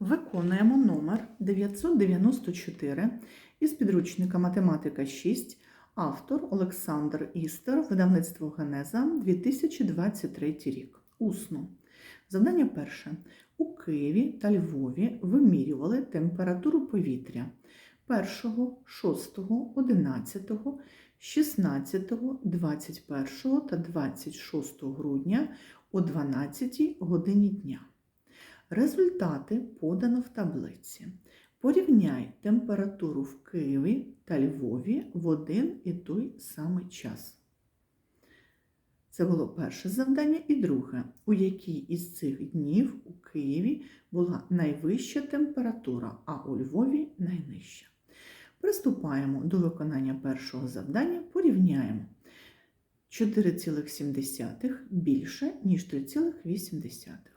Виконуємо номер 994 із підручника Математика 6, автор Олександр Істер, видавництво Генеза 2023 рік. Усно. Завдання перше. У Києві та Львові вимірювали температуру повітря 1, 6, 11, 16, 21 та 26 грудня о 12 годині дня. Результати подано в таблиці. Порівняй температуру в Києві та Львові в один і той самий час. Це було перше завдання. І друге, у який із цих днів у Києві була найвища температура, а у Львові найнижча. Приступаємо до виконання першого завдання, порівняємо 4,7 більше, ніж 3,8.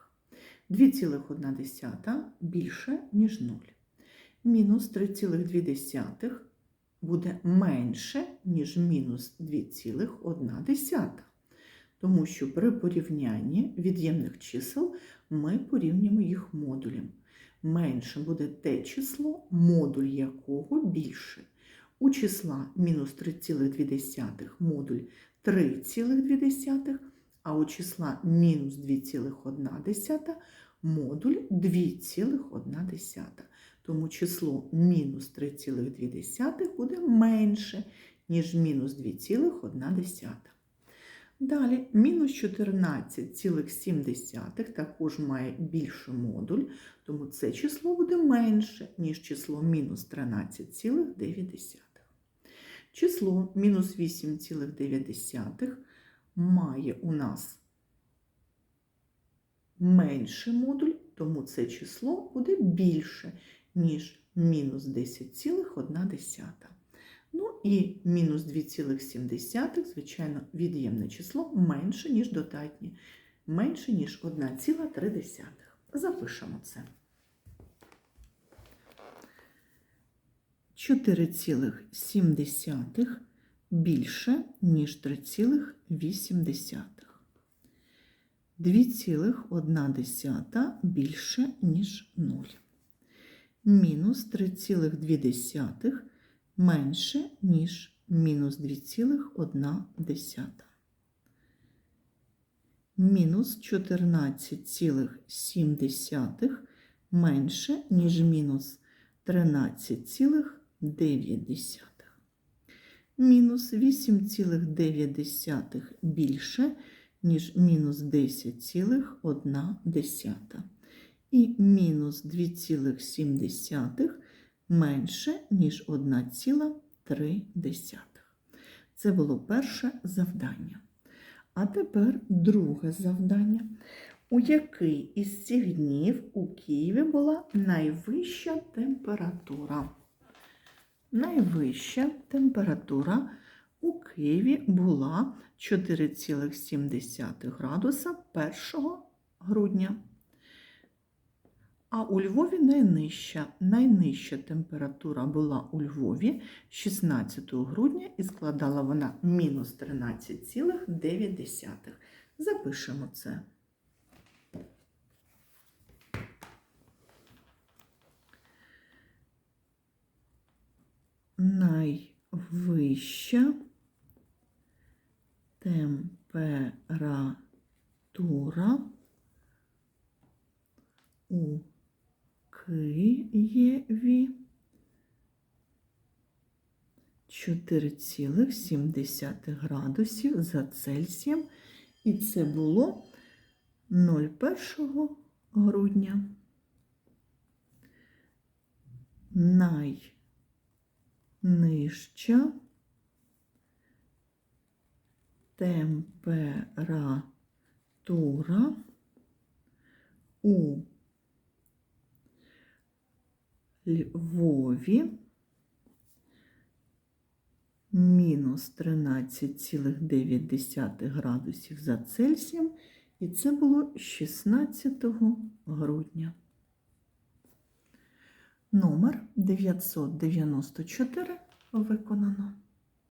2,1 більше, ніж 0. Мінус 3,2 буде менше, ніж мінус 2,1. Тому що при порівнянні від'ємних чисел ми порівнюємо їх модулем. Менше буде те число, модуль якого більше. У числа мінус 3,2 модуль 3,2, а у числа мінус 2,1 модуль 2,1. Тому число мінус 3,2 буде менше, ніж мінус 2,1. Далі мінус 14,7 також має більший модуль, тому це число буде менше, ніж число мінус 13,9. Число мінус 8,9 має у нас менший модуль, тому це число буде більше, ніж мінус 10,1. Ну і мінус 2,7, звичайно, від'ємне число менше, ніж додатнє, менше, ніж 1,3. Запишемо це. 4,7 більше, ніж 3,8. 2,1 більше, ніж 0. Мінус 3,2 менше, ніж мінус 2,1. Мінус 14,7 менше, ніж мінус 13,9. Мінус 8,9 більше, ніж мінус 10,1. І мінус 2,7 менше, ніж 1,3. Це було перше завдання. А тепер друге завдання. У який із цих днів у Києві була найвища температура? Найвища температура у Києві була 4,7 градуса 1 грудня. А у Львові найнижча. Найнижча температура була у Львові 16 грудня і складала вона мінус 13,9. Запишемо це. Найвища температура у Києві 4,7 градусів за Цельсієм, і це було 01 грудня. Найнижча температура у Львові мінус 13,9 градусів за Цельсієм, і це було 16 грудня. Номер 994 виконано.